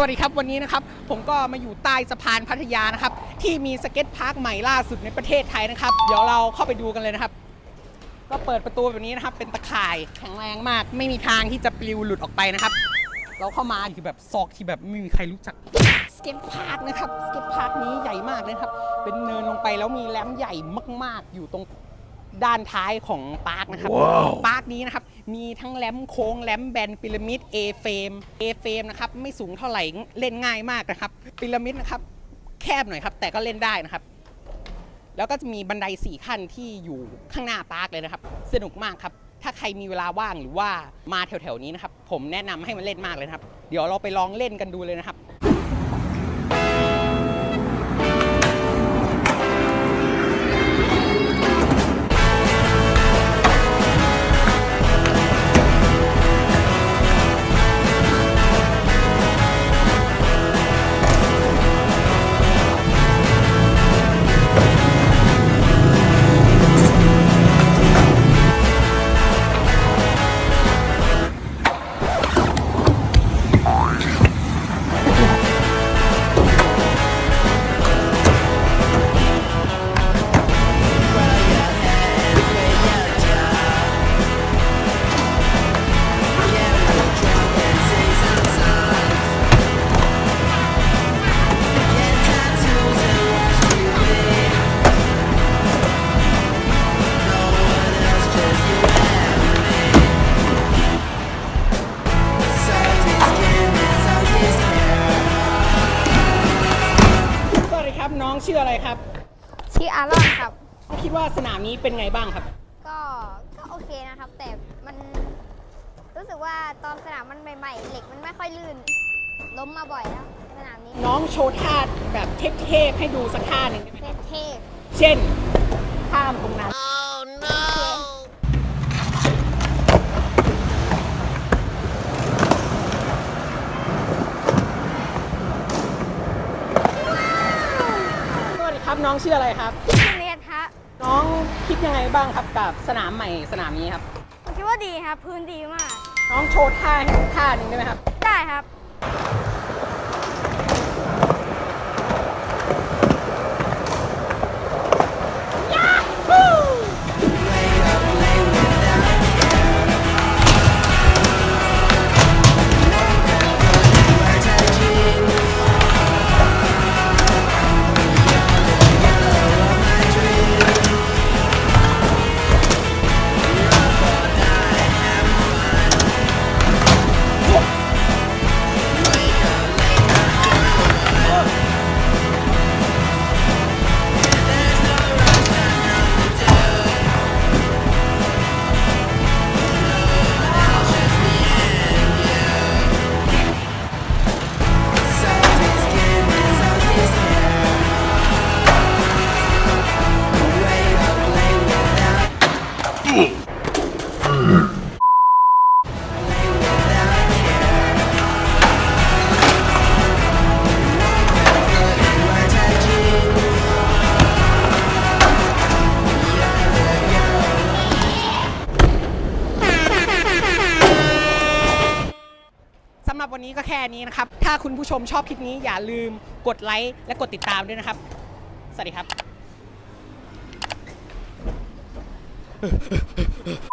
วัสดีครับวันนี้นะครับผมก็มาอยู่ใต้สะพานพัทยานะครับ ที่มีสเก็ตพาร์คใหม่ล่าสุดในประเทศไทยนะครับ เดี๋ยวเราเข้าไปดูกันเลยนะครับ ก็เปิดประตูแบบนี้นะครับ เป็นตะข่ายแข็งแรงมาก ไม่มีทางที่จะปลิวหลุดออกไปนะครับ เราเข้ามาคือแบบซอกที่แบบไม่มีใครรู้จักสเก็ตพาร์คนะครับสเก็ตพาร์คนี้ใหญ่มากเลยนะครับ เป็นเนินลงไปแล้วมีแหลมใหญ่มาก ๆ อยู่ตรงด้านท้ายของปาร์คนะครับปาร์คนี้นะครับ มีทั้งแหลมโค้งแหลมแบนพีระมิด A เฟรม A เฟรมนะครับไม่สูงเท่าไหร่เล่นง่ายมากนะครับพีระมิดนะครับแคบหน่อยครับ แต่ก็เล่นได้นะครับ แล้วก็จะมีบันไดสี่ขั้นที่อยู่ข้างหน้าปาร์คเลยนะครับ สนุกมากครับ ถ้าใครมีเวลาว่างหรือว่ามาแถวๆนี้นะครับ ผมแนะนำให้มาเล่นมากเลยครับ เดี๋ยวเราไปลองเล่นกันดูเลยนะครับ ครับน้องชื่ออะไรครับชื่ออารอนครับคิดว่าสนามนี้เป็นไงบ้างครับ ก็ก็โอเคนะครับ แต่มันรู้สึกว่าตอนสนามมันใหม่ๆเหล็กมันไม่ค่อยลื่น ล้มมาบ่อยแล้วสนามนี้น้องโชว์ท่าแบบเทพๆให้ดูสักท่าหนึ่งได้ไหมเป็นเทพเช่นข้ามตรงนั้นสวัสดีครับ น้องชื่ออะไรครับ ชื่อเนทฮะน้องคิดยังไงบ้างครับกับสนามใหม่สนามนี้ครับ ผมคิดว่าดีครับ พื้นดีมาก น้องโชว์ท่าให้สักท่าหนึ่งได้ไหมครับ ได้ครับ สำหรับวันนี้ก็แค่นี้นะครับ ถ้าคุณผู้ชมชอบคลิปนี้อย่าลืมกดไลค์และกดติดตามด้วยนะครับ สวัสดีครับ